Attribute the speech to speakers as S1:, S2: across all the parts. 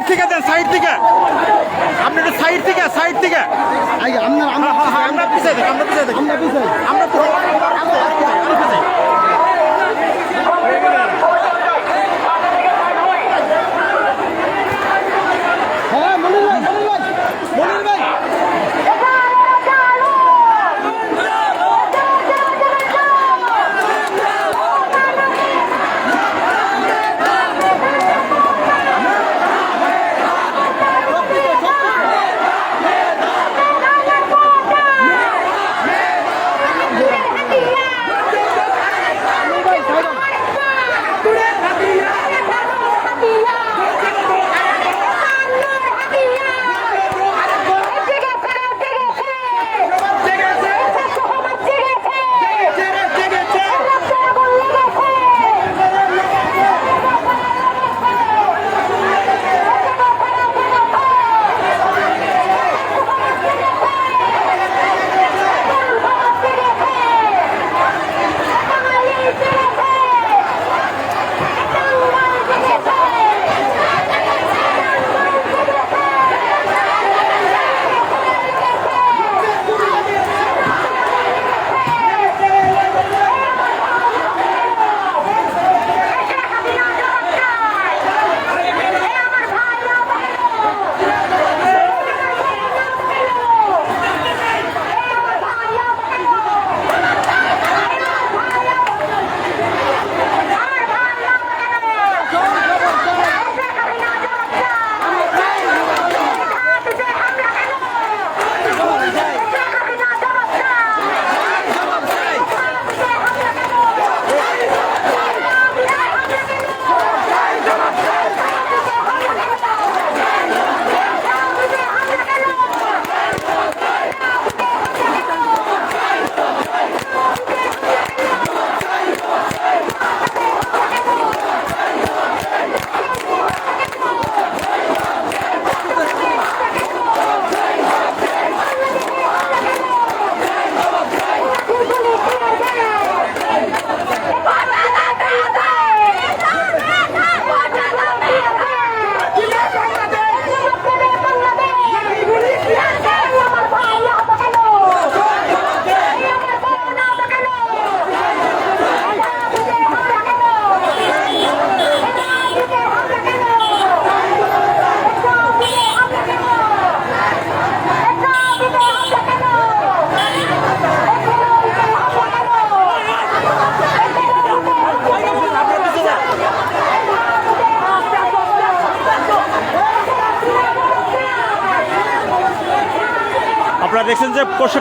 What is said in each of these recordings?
S1: Side থেকে দেন side থেকে। আপনি একটু সাইড থেকে সাইড থেকে।
S2: আমরা আমরা
S1: হ্যাঁ, হ্যাঁ, আমরা পিছিয়ে দেখ আমরা পিছিয়ে দেখি।
S2: আমরা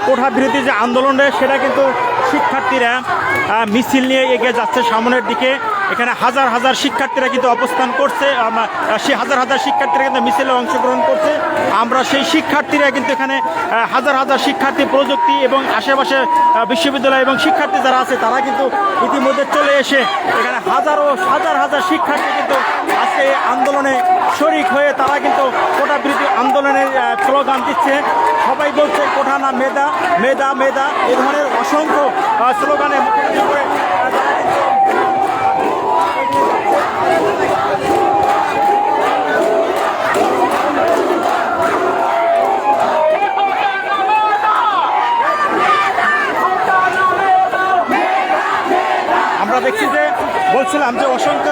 S1: কোঠা বিরোধী যে আন্দোলন রয়েছে, সেটা কিন্তু শিক্ষার্থীরা মিছিল নিয়ে এগিয়ে যাচ্ছে সামনের দিকে। এখানে হাজার হাজার শিক্ষার্থীরা কিন্তু অবস্থান করছে সেই হাজার হাজার শিক্ষার্থীরা কিন্তু মিছিলে অংশগ্রহণ করছে। আমরা সেই শিক্ষার্থীরা কিন্তু এখানে হাজার হাজার শিক্ষার্থী প্রযুক্তি এবং আশেপাশে বিশ্ববিদ্যালয় এবং শিক্ষার্থী যারা আছে, তারা কিন্তু ইতিমধ্যে চলে এসে এখানে হাজারো, হাজার হাজার শিক্ষার্থী কিন্তু আজকে আন্দোলনে শরিক হয়ে তারা কিন্তু কোটা বিরোধী আন্দোলনের স্লোগান দিচ্ছে। সবাই বলছে কোঠা না মেধা মেধা মেধা। এ ধরনের অসংখ্য স্লোগানে করে আমরা দেখছি যে বলছিলাম যে অসংখ্য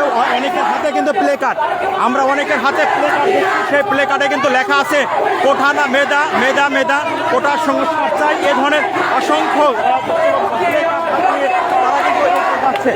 S1: কিন্তু প্লে কার্ড আমরা অনেকের হাতে প্লে কার্ড সেই প্লে কার্ডে কিন্তু লেখা আছে কোঠা না মেধা মেধা মেধা কোটার সংস্কার চাই। এ ধরনের অসংখ্য তারা কিন্তু যাচ্ছে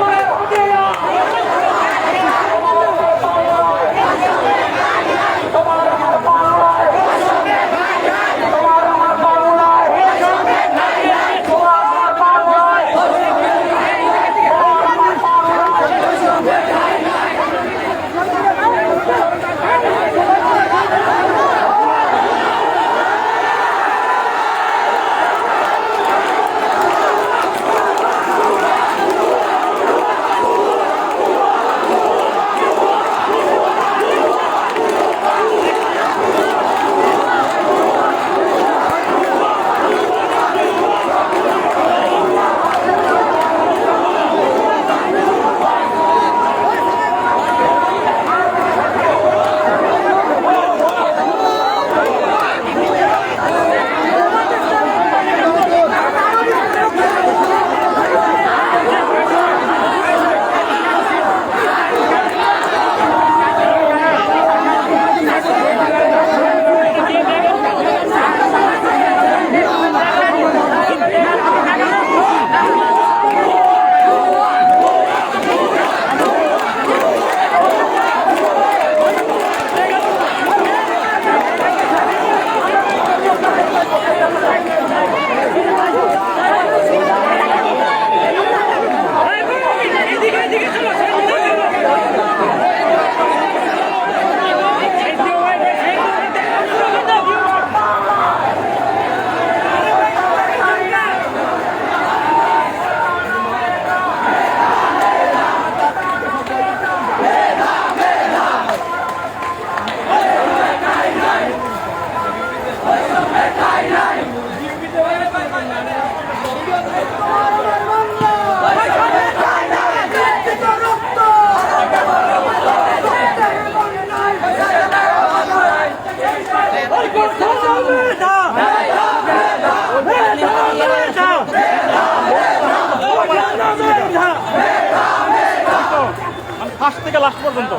S1: ফার্স্ট থেকে লাস্ট পর্যন্ত।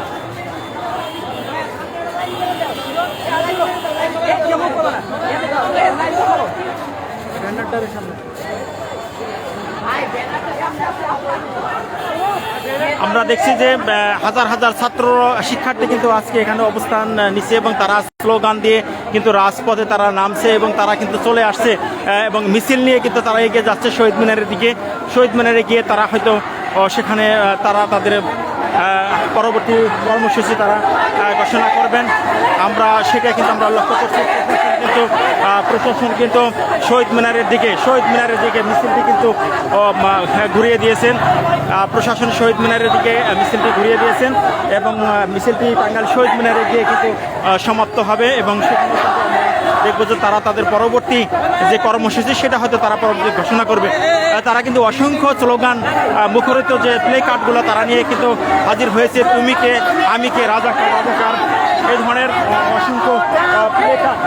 S1: আমরা দেখছি যে হাজার হাজার ছাত্র শিক্ষার্থী কিন্তু আজকে এখানে অবস্থান নিচ্ছে এবং তারা স্লোগান দিয়ে কিন্তু রাজপথে তারা নামছে এবং তারা কিন্তু চলে আসছে এবং মিছিল নিয়ে কিন্তু তারা এগিয়ে যাচ্ছে শহীদ মিনারের দিকে। শহীদ মিনারে গিয়ে তারা হয়তো সেখানে তারা তাদের পরবর্তী কর্মসূচি তারা ঘোষণা করবেন। আমরা সেটা কিন্তু আমরা লক্ষ্য করছি। কিন্তু প্রশাসন কিন্তু শহীদ মিনারের দিকে শহীদ মিনারের দিকে মিছিলটি কিন্তু হ্যাঁ, ঘুরিয়ে দিয়েছেন। প্রশাসন শহীদ মিনারের দিকে মিছিলটি ঘুরিয়ে দিয়েছেন এবং মিছিলটি টাঙ্গাইল শহীদ মিনারে গিয়ে কিন্তু সমাপ্ত হবে এবং সেখানে দেখব যে তারা তাদের পরবর্তী যে কর্মসূচি, সেটা হয়তো তারা পরবর্তী ঘোষণা করবে। তারা কিন্তু অসংখ্য স্লোগান মুখরিত যে প্লে কার্ডগুলো তারা নিয়ে কিন্তু হাজির হয়েছে। তুমি কে আমি কে রাজাকার রাজাকার এই ধরনের অসংখ্য প্লে কার্ড।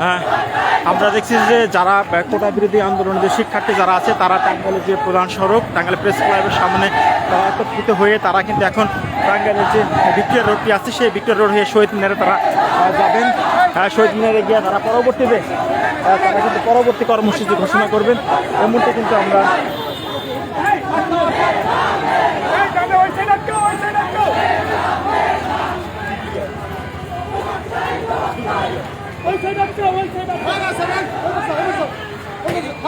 S1: হ্যাঁ আমরা দেখছি যে যারা কোটা বিরোধী আন্দোলনের যে শিক্ষার্থী যারা আছে তারা টাঙ্গাইলের যে প্রধান সড়ক টাঙ্গাইল প্রেস ক্লাবের সামনে তারা একত্রিত হয়ে তারা কিন্তু এখন টাঙ্গাইলের যে ভিক্টোরিয়া রোডটি আছে সেই ভিক্টোরিয়া রোড হয়ে শহীদ মিনারে তারা যাবেন। আহ, শহীদ মিনারে গিয়ে তারা পরবর্তীতে তারা কিন্তু পরবর্তী কর্মসূচি ঘোষণা করবেন। মুহূর্তে কিন্তু আমরা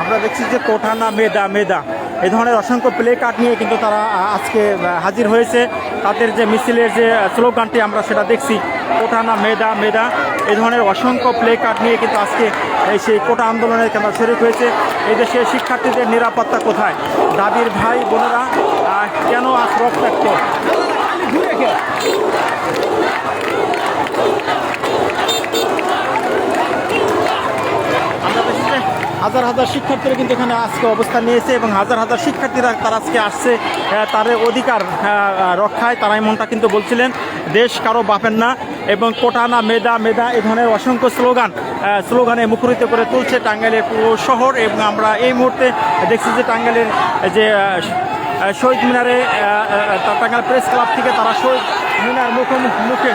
S1: আমরা দেখছি যে কোঠানা মেদা মেদা এই ধরনের অসংখ্য প্লে কার্ড নিয়ে কিন্তু তারা আজকে হাজির হয়েছে। তাদের যে মিছিলের যে স্লোগানটি আমরা সেটা দেখছি। কোঠানা মেদা মেদা এই ধরনের অসংখ্য প্লে কার্ড নিয়ে কিন্তু আজকে এই সেই কোটা আন্দোলনের কেন্দ্র শরিক হয়েছে। এই দেশে শিক্ষার্থীদের নিরাপত্তা কোথায়? দাবির ভাই, বোনেরা কেন আজ রক্তাক্ত? হাজার হাজার শিক্ষার্থীরা কিন্তু এখানে আজকে অবস্থান নিয়েছে এবং হাজার হাজার শিক্ষার্থীরা তারা আজকে আসছে তাদের অধিকার রক্ষায়। তারা এমনটা কিন্তু বলছিলেন, দেশ কারও বাপেন না। এবং কোটানা, মেদা মেদা এ ধরনের অসংখ্য স্লোগান স্লোগানে মুখরিত করে তুলছে টাঙ্গাইলের পুরো শহর এবং আমরা এই মুহূর্তে দেখছি যে টাঙ্গাইলের যে শহীদ মিনারে টাঙ্গাইল প্রেস ক্লাব থেকে তারা শহীদ মিনার মুখোমুখি মুখে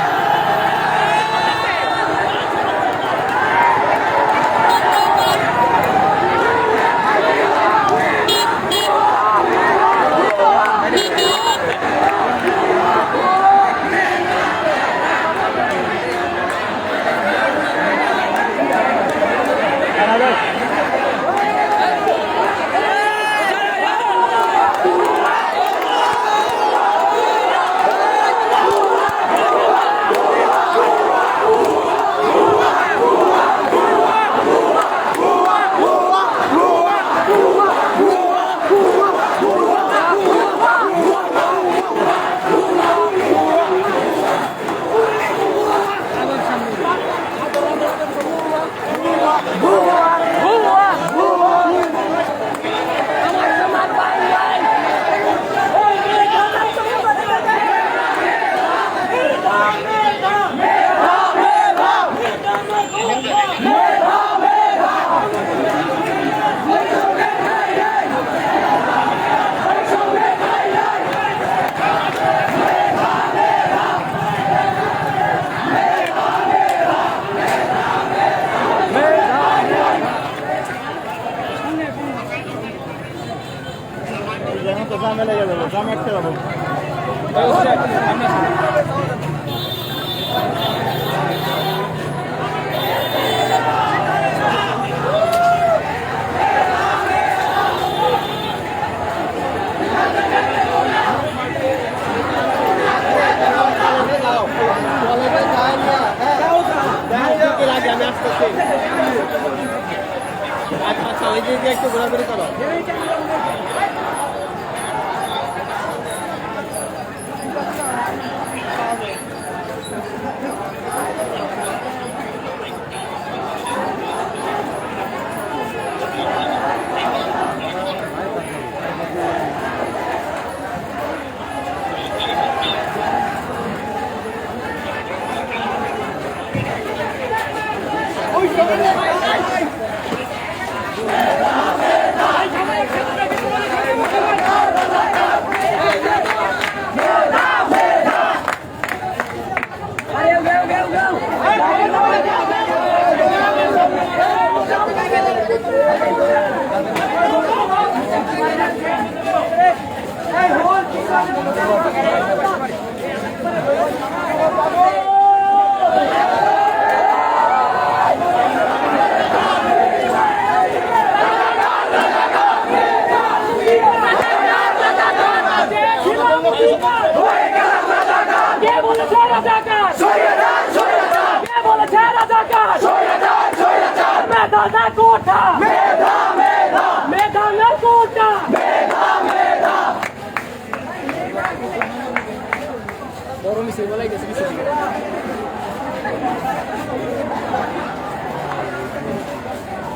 S3: মেধা না কোঠা মেধা। না কোঠা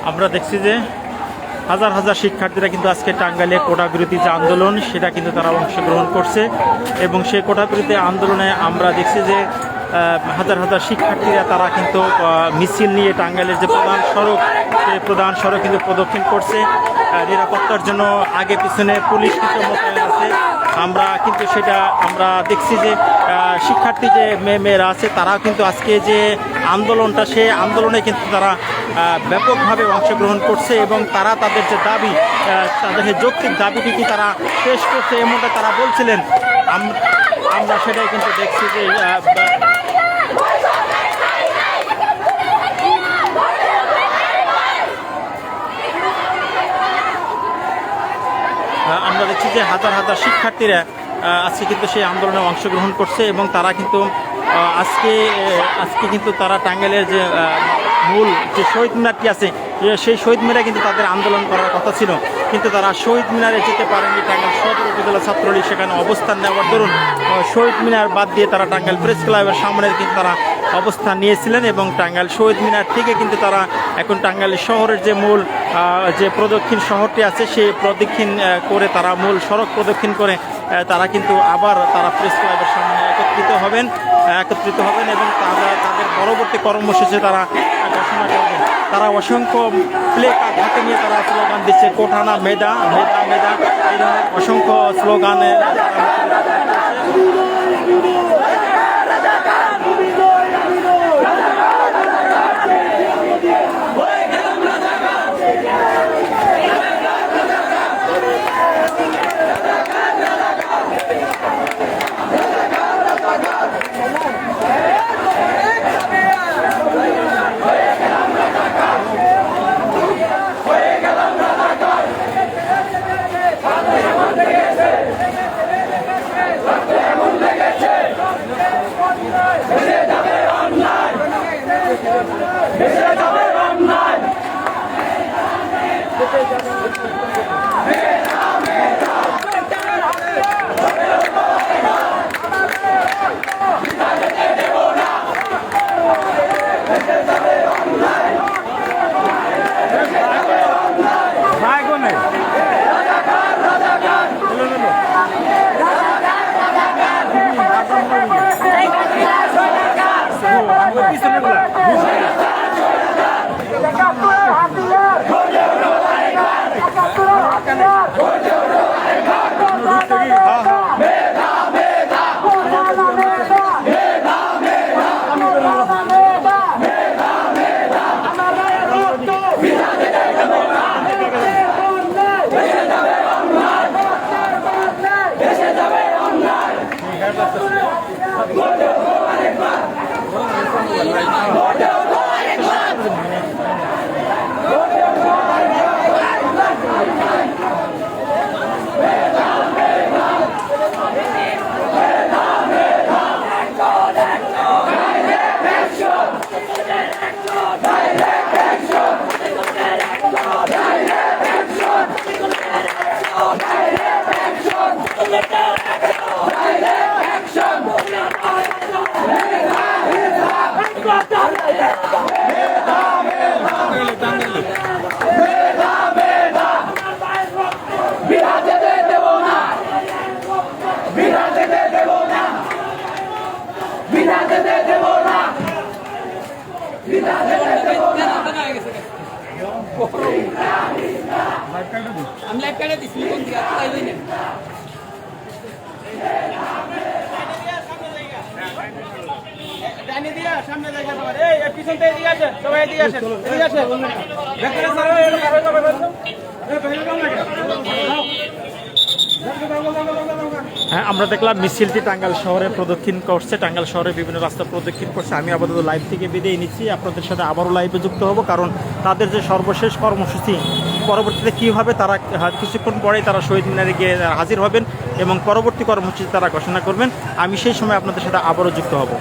S1: আমরা দেখছি যে হাজার হাজার শিক্ষার্থীরা কিন্তু আজকে টাঙ্গাইলে কোটা বিরোধী যে আন্দোলন সেটা কিন্তু তারা অংশগ্রহণ করছে। এবং সেই কোটা বিরোধী আন্দোলনে আমরা দেখছি যে হাজার হাজার শিক্ষার্থীরা, তারা কিন্তু মিছিল নিয়ে টাঙ্গাইলের যে প্রধান সড়ক, সেই প্রধান সড়ক কিন্তু প্রদক্ষিণ করছে। নিরাপত্তার জন্য আগে পিছনে পুলিশ কিন্তু মোতায়েন আছে। আমরা কিন্তু সেটা, আমরা দেখছি যে শিক্ষার্থী যে মেয়ে মেয়েরা আছে, তারাও কিন্তু আজকে যে আন্দোলনটা সে আন্দোলনে কিন্তু তারা ব্যাপকভাবে অংশগ্রহণ করছে এবং তারা তাদের যে দাবি তাদের যে যৌক্তিক দাবিটি কি তারা পেশ করছে, এমনটা তারা বলছিলেন। আমরা সেটাই কিন্তু দেখছি যে আমরা দেখছি যে হাজার হাজার শিক্ষার্থীরা আজকে কিন্তু সেই আন্দোলনে অংশগ্রহণ করছে এবং তারা কিন্তু আজকে আজকে কিন্তু তারা টাঙ্গাইলের যে মূল যে শহীদ মিনারটি আছে সেই শহীদ মিনারে কিন্তু তাদের আন্দোলন করার কথা ছিল। কিন্তু তারা শহীদ মিনারে যেতে পারেনি টাঙ্গাইল সদর উপজেলা ছাত্রলীগ, সেখানে অবস্থান নেওয়ার দরুন শহীদ মিনার বাদ দিয়ে তারা টাঙ্গাইল প্রেস ক্লাবের সামনে কিন্তু তারা অবস্থান নিয়েছিলেন এবং টাঙ্গাইল শহীদ মিনার থেকে কিন্তু তারা এখন টাঙ্গাইল শহরের যে মূল যে প্রদক্ষিণ শহরটি আছে, সেই প্রদক্ষিণ করে তারা মূল সড়ক প্রদক্ষিণ করে তারা কিন্তু আবার তারা প্রেস ক্লাবের সামনে একত্রিত হবেন একত্রিত হবেন এবং তারা তাদের পরবর্তী কর্মসূচি তারা ঘোষণা করবেন। তারা অসংখ্য প্লে কার্ড হাতে নিয়ে তারা স্লোগান দিচ্ছে, কোঠানা মেধা মেদা মেধা এই ধরনের অসংখ্য স্লোগানে
S4: আমি লাইভ কাটে দিছি কোন দিকে তাই লই না
S2: ডানি
S1: হ্যাঁ আমরা দেখলাম মিছিলটি টাঙ্গাল শহরে প্রদক্ষিণ করছে। টাঙ্গাল শহরে বিভিন্ন রাস্তা প্রদক্ষিণ করছে। আমি আপাতত লাইভ থেকে বিদায় নিচ্ছি। আপনাদের সাথে আবারও লাইভে যুক্ত হব, কারণ তাদের যে সর্বশেষ কর্মসূচি, পরবর্তীতে কী হবে তারা কিছুক্ষণ পরেই তারা শহীদ মিনারে গিয়ে হাজির হবেন এবং পরবর্তী কর্মসূচি তারা ঘোষণা করবেন। আমি সেই সময় আপনাদের সাথে আবারও যুক্ত হব।